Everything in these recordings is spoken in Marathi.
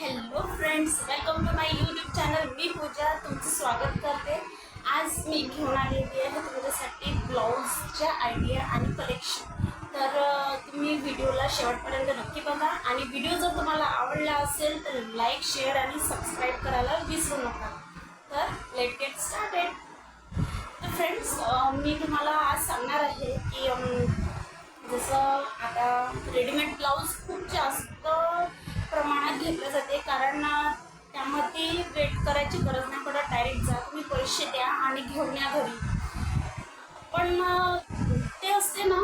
Hello friends welcome to my YouTube channel मी पूजा तुमचं स्वागत करते. आज मी घेऊन आलेली आहे तुमच्यासाठी ब्लाऊजच्या आयडिया आणि कलेक्शन तर तुम्ही व्हिडिओला शेवटपर्यंत नक्की बघा. आणि व्हिडिओ जर तुम्हाला आवडला असेल तर लाईक शेअर आणि सबस्क्राईब करायला विसरू नका. तर लेट गेट स्टार्टेड तर फ्रेंड्स मी तुम्हाला आज सांगणार आहे की जसं आता रेडीमेड ब्लाऊज खूप जास्त प्रमाणात घेतलं जाते. कारण त्यामध्ये वेट करायची गरज नाही पडत. डायरेक्ट जा तुम्ही पैसे द्या आणि घेऊन या घरी. पण ते असते ना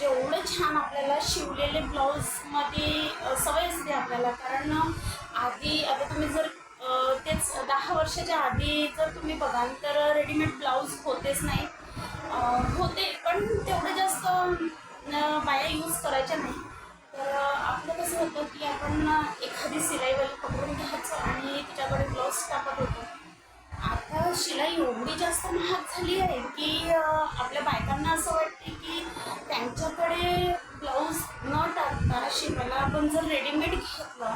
जेवढं छान आपल्याला शिवलेले ब्लाऊजमध्ये सवय असते आपल्याला. कारण आधी आता तुम्ही जर तेच दहा वर्षाच्या आधी जर तुम्ही बघाल तर रेडीमेड ब्लाऊज होतेच नाही. होते पण तेवढं जास्त बाया यूज करायच्या नाही तर आपलं कसं होतं की आपण एखादी सिलाईवाली पकडून घ्यायचं आणि तिच्याकडे ब्लाऊज टाकत होतो. आता शिलाई एवढी जास्त महाग झाली आहे की आपल्या बायकांना असं वाटते की त्यांच्याकडे ब्लाऊज न टाकता शिवायला आपण जर रेडीमेड घेतलं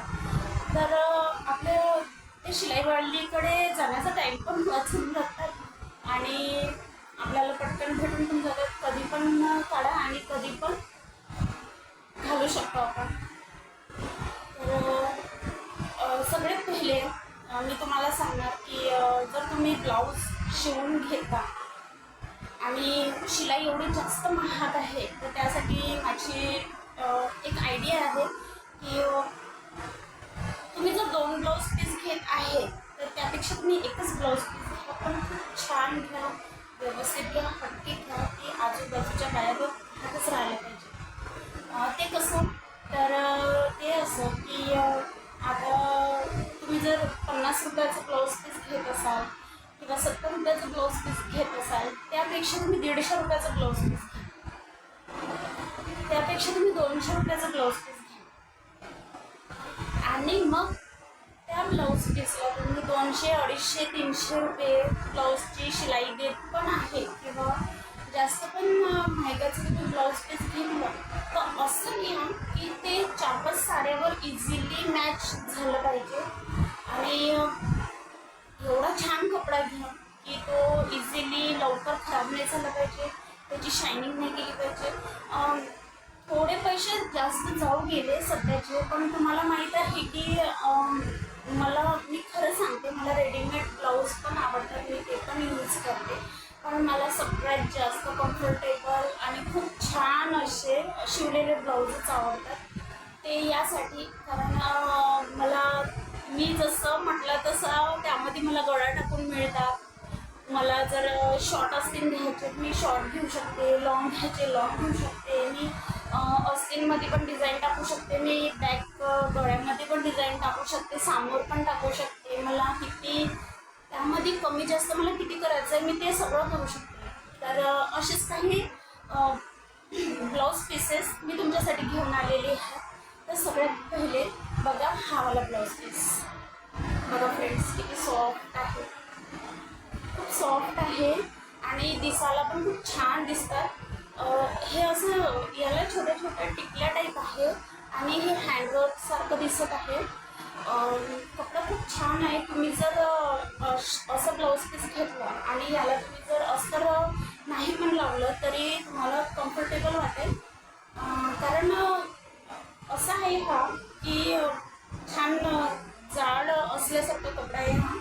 तर आपल्या आपलं ते शिलाईवालीकडे जाण्याचा टाईम पण वाचून जातात. आणि आपल्याला पटकन भेटून पण जातात कधी पण काढा आणि कधी पण घालू शकतो आपण. तर सगळ्यात पहिले मी तुम्हाला सांगणार की जर तुम्ही ब्लाऊज शिवून घेता आणि शिलाई एवढी जास्त महाग आहे तर त्यासाठी माझी एक आयडिया आहे की तुम्ही जर दोन ब्लाऊज पीस घेत आहे तर त्यापेक्षा तुम्ही एकच ब्लाऊज पीस घ्या पण खूप छान घ्या व्यवस्थित घ्या पटके घ्या की आजूबाजूच्या बाहेर हातच राहायला पाहिजे. ते कसं? तर ते असं की आता तुम्ही जर पन्नास रुपयाचं ब्लाऊज पीस घेत असाल किंवा सत्तर रुपयाचं ब्लाऊज पीस घेत असाल त्यापेक्षा तुम्ही दीडशे रुपयाचं ब्लाऊज पीस घ्या. त्यापेक्षा तुम्ही दोनशे रुपयाचं ब्लाऊज पीस घ्या. आणि मग त्या ब्लाऊज पीसला तुम्ही दोनशे अडीचशे तीनशे रुपये ब्लाऊजची शिलाई देत पण आहे किंवा जास्त पण अं, महागाचं तुम्ही ब्लाऊज पीस घेतलं तर असं घ्या की ते चार पाच साड्यावर इझिली मॅच झालं पाहिजे. आणि एवढा छान कपडा घ्या की तो इझिली लवकर खराब नाही झाला पाहिजे. त्याची शायनिंग नाही केली पाहिजे. थोडे पैसे जास्त जाऊ गेले सध्याचे पण तुम्हाला माहीत आहे की मला मी खरं सांगते मला रेडीमेड ब्लाऊज पण आवडतात मी ते पण यूज करते. पण मला सगळ्यात जास्त कम्फर्टेबल आणि खूप छान असे शिवलेले ब्लाऊजच आवडतात. ते यासाठी कारण मला मी जसं म्हटलं तसं त्यामध्ये मला गळा टाकून मिळतात. मला जर शॉर्ट असतील घ्यायचे मी शॉर्ट घेऊ शकते लॉंग घ्यायचे लॉंग घेऊ शकते. मी अस्तींमध्ये पण डिझाईन टाकू शकते. मी बॅक गळ्यामध्ये पण डिझाईन टाकू शकते समोर पण टाकू शकते. मला किती त्यामध्ये कमी जास्त मला किती करायचं आहे मी ते सगळं करू शकते. तर असेच काही ब्लाऊज पीसेस मी तुमच्यासाठी घेऊन आलेले आहे. तर सगळ्यात पहिले बघा हा वाला ब्लाऊज पीस बघा फ्रेंड्स किती सॉफ्ट आहे. खूप सॉफ्ट आहे आणि दिसायला पण खूप छान दिसतात. हे असं याला छोट्या छोट्या टिकल्या टाईप आहे आणि हे हँडवर्कसारखं दिसत आहे. कपडा खूप छान आहे. तुम्ही जर असं ब्लाऊज पीस घेतलं आणि याला तुम्ही जर अस्तर नाही पण लावलं तरी तुम्हाला कम्फर्टेबल वाटेल. कारण असा आहे हा की छान जाड असल्यासारखा कपडा आहे हा.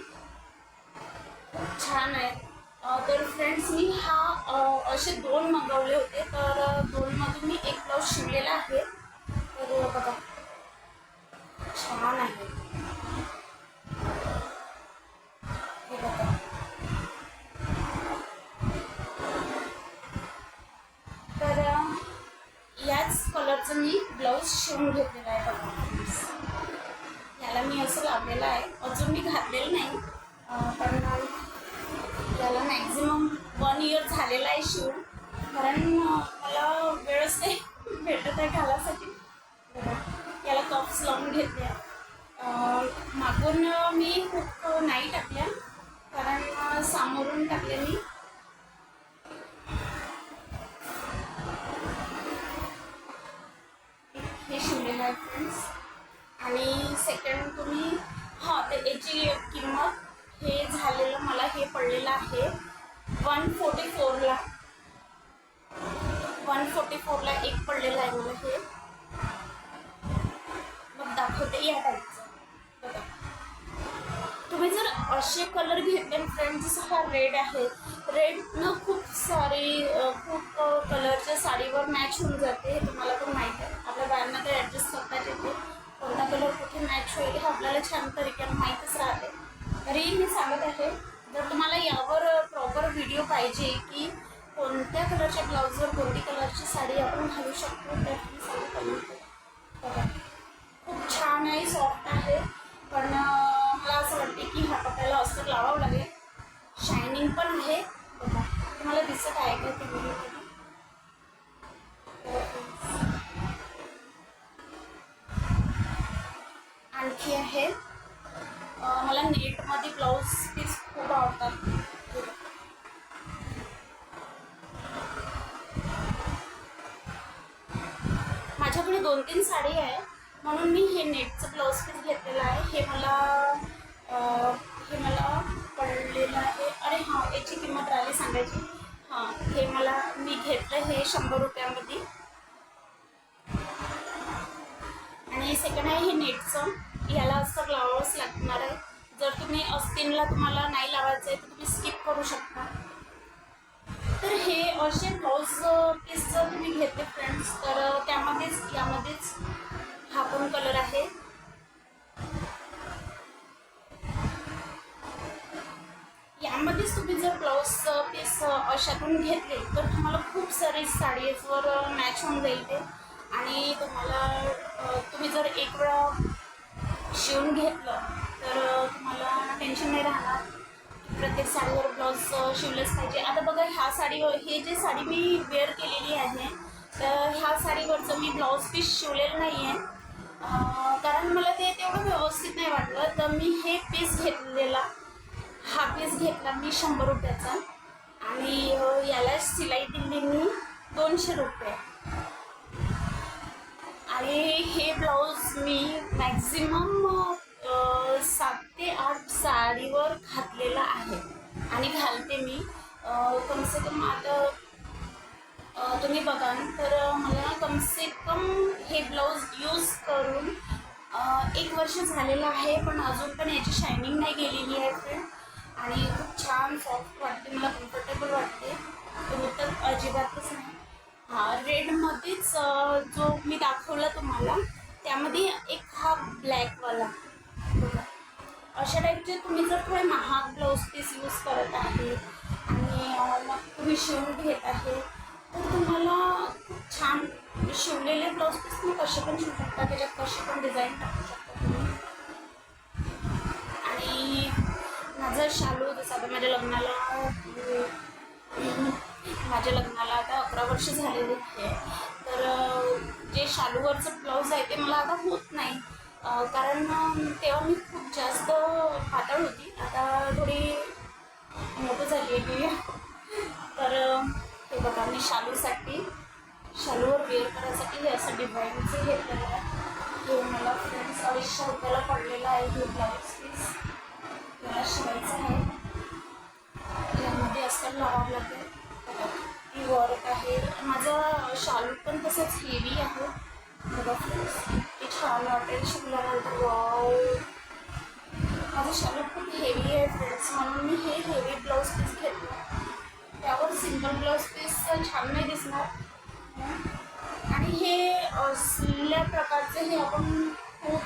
खूप छान आहे. तर फ्रेंड्स मी हा असे दोन मागवले होते. तर दोनमधून मी एक ब्लाऊज शिवलेला आहे. तर बघा. छान आहे हे बघा तर अ, असं मी ब्लाऊज शिवून घेतलेला आहे बघा. याला मी असं लावलेलं आहे. अजून मी घातलेलं नाही. पण याला मॅक्झिमम वन इयर झालेला आहे शिवून. कारण मला वेळच नाही भेटत आहे घालासाठी याला कप्स लावून घेतले मागून मी खूप नाही टाकल्या. कारण सामोरून टाकले मी. आहे फ्रेंड्स आणि सेकंड तुम्ही हां तर याची किंमत हे झालेलं मला हे पडलेलं आहे वन फोर्टी फोरला वन फोर्टी फोरला एक पडलेलं आहे मला हे. मग दाखवते या टाईपचं बघा. तुम्ही जर असे कलर घेतले फ्रेंड जसं हा रेड आहे रेडनं खूप सारे खूप कलरच्या साडीवर मॅच होऊन जाते हे तुम्हाला पण माहीत आहे. आपल्या बाळांना ते ॲडजस्ट करता येते. कोणता कलर कुठे मॅच होईल हे आपल्याला छान तरीक्यानं माहीतच राहते. तरी मी सांगत आहे जर तुम्हाला यावर प्रॉपर व्हिडिओ पाहिजे की कोणत्या कलरच्या ब्लाऊजवर कोणती कलरची साडी आपण घालू शकतो तर तुम्ही सांगू कमेंट बघा खूप छान आहे सॉफ्ट आहे पण मला असं वाटते की हा पट्ट्याला अस्तर लावावं लागेल. शायनिंग पण आहे. बघा तुम्हाला दिसत आहे का ते व्हिडिओ आणखी आहे. मला नेटमध्ये ब्लाऊज पीस खूप आवडतात. माझ्याकडे दोन तीन साडी आहे. म्हणून मी हे नेटचं ब्लाऊज पीस घेतलेलं आहे. हे मला हे मला पडलेलं आहे. अरे हां याची किंमत राहिली सांगायची. हां हे मला मी घेतलं हे शंभर रुपये असे ब्लाऊज पीस जर तुम्ही घेतले फ्रेंड्स तर त्यामध्येच यामध्येच हा पण कलर आहे. यामध्येच तुम्ही जर ब्लाऊज पीस अशातून घेतले तर तुम्हाला खूप सारे साडीजवर मॅच होऊन जाईल ते. आणि तुम्हाला तुम्ही जर एक वेळा शिवून घेतलं तर तुम्हाला टेन्शन नाही राहणार. प्रत्येक साडीवर ब्लाऊज शिवलंच पाहिजे. आता बघा ह्या साडीवर हे जे साडी मी वेअर केलेली आहे तर ह्या साडीवरचं मी ब्लाऊज पीस शिवलेलं नाही आहे कारण मला ते तेवढं व्यवस्थित नाही वाटलं. तर मी हे पीस घेतलेला हा पीस घेतला मी शंभर रुपयाचा. आणि याला शिलाई दिली मी दोनशे रुपये. आणि हे ब्लाऊज मी मॅक्झिमम सात ते आज साडीवर घातलेलं आहे. आणि घालते मी. कमसे कम आता तुम्ही बघाल तर मला कमसे कम हे ब्लाऊज यूज करून एक वर्ष झालेलं आहे पण अजून पण याची शायनिंग नाही गेलेली आहे फ्रेंड आणि खूप छान सॉफ्ट वाटते मला कम्फर्टेबल वाटते. तर अजिबातच नाही. हा रेडमध्येच जो मी दाखवला तुम्हाला त्यामध्ये एक हा ब्लॅकवाला अशा टाईपचे तुम्ही जर थोडे महाग ब्लाऊज पीस यूज करत आहे आणि मग तुम्ही शिवून घेत आहे तर तुम्हाला खूप छान शिवलेले ब्लाऊज पीस तुम्ही कसे पण शिवू शकता त्याच्यात कशी पण डिझाईन टाकू शकता तुम्ही. आणि माझं शालू जसं आता माझ्या लग्नाला माझ्या लग्नाला आता अकरा वर्ष झालेली आहे. तर जे शालूवरचं ब्लाऊज आहे ते मला आता होत नाही. कारण तेव्हा मी खूप जास्त पातळ होती. आता थोडी मोठं झाली आहे मी. तर ते बघा मी शालूसाठी शालूवर वेअर करायसाठी हे असं डिझाईनचं घेतलेलं आहे. हे मला फ्रेंड्स अडीचशे रुपयाला पडलेलं आहे हे ब्लाऊज पीस मला शिवायचं आहे. यामध्ये असं लावावं लागेल. ही वर्क आहे. माझं शालू पण तसंच हेवी आहे. बघा फ्रेंड्स छान वाटेल शिवल्यानंतर वाव माझं शालू खूप हेवी आहे फ्रेंड्स म्हणून मी हे हेवी ब्लाऊज पीस घेतलं. त्यावर सिंगल ब्लाऊज पीस छान नाही दिसणार. आणि हे असल्या प्रकारचे हे आपण खूप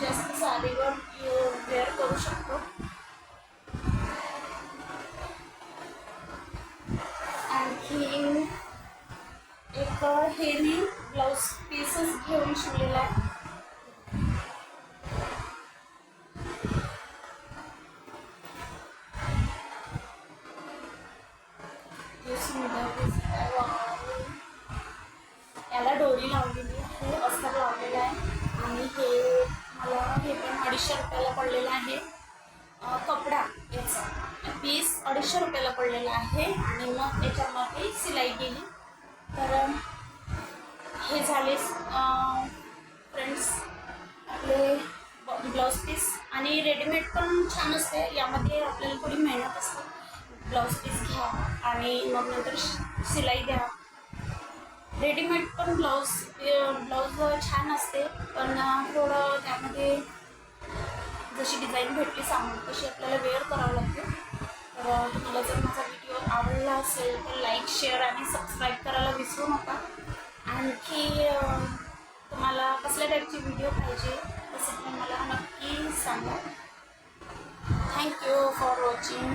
जास्त साडीवर वेअर करू शकतो. आणखी एक हेवी ब्लाऊज पीसच घेऊन शिवलेला आहे. याला डोरी लावलेली आहे. अस्तर लावलेलं आहे. आणि हे मला हे पण अडीचशे रुपयाला पडलेलं आहे. कपडा याचा. पीस अडीचशे रुपयाला पडलेला आहे. आणि मग याच्यामध्ये सिलाई केली. तर हे झाले फ्रेंड्स आपले ब्लाऊज पीस. आणि रेडीमेड पण छान असते. यामध्ये आपल्याला थोडी मेहनत असते. ब्लाऊज पीस घ्या आणि मग नंतर शिलाई द्या. रेडीमेड पण ब्लाऊज ब्लाऊज छान असते पण थोडं त्यामध्ये जशी डिझाईन भेटली सांगून तशी आपल्याला वेअर करावं लागते. तर तुम्हाला जर माझा व्हिडिओ आवडला असेल तर लाईक शेअर आणि सबस्क्राईब करायला विसरू नका. आणखी तुम्हाला कसल्या टाईपचे व्हिडिओ पाहिजे तसं तुम्ही मला नक्की सांगा. Thank you for watching